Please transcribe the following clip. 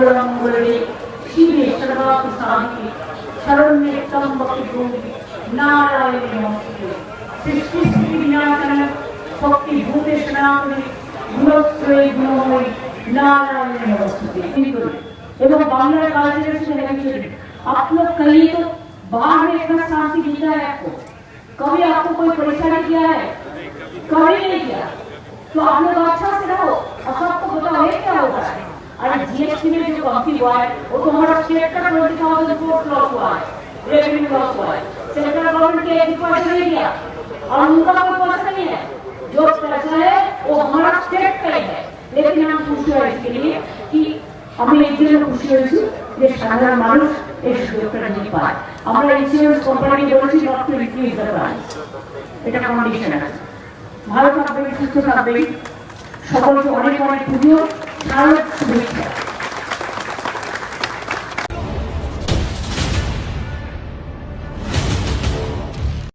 మంగళమంగళి శ్రీ చంద్రబాబు స్వామికి సర్వనిత్తం భక్తుడు गौरी नारायणे नमस्ते सृष्टि स्थिति विनाशन भक्ति भूते सनातने গুণশ্রয়ী গুণময়ী नारायण नमस्ते एवं बांग्ला कालचरण से लेकर आप लोग कहिए तो बाहर में इतना शांति मिलता है आपको कभी आपको कोई परेशानी किया है कभी नहीं किया तो आप लोग अच्छा से रहो और सबको बताओ ये क्या होगा अरे जीएसटी में जो कमी हुआ है वो तो हमारा स्टेट का ट्वेंटी थाउजेंड करोड़ लॉस हुआ है रेवेन्यू लॉस हुआ है सेंट्रल गवर्नमेंट के एक पैसा नहीं दिया और उनका कोई पैसा नहीं है जो पैसा है वो हमारा स्टेट का ही है लेकिन हम खुशी है इसके लिए कि আমি এই জন্য খুশি হয়েছি যে সাধারণ মানুষ এই সুযোগটা নিতে পায় আমরা ইন্স্যুরেন্স কোম্পানি বলেছি not to increase the price এটা কন্ডিশন আছে ভালো থাকবেন সুস্থ থাকবেন সকলকে অনেক অনেক পুজো শারদ শুভেচ্ছা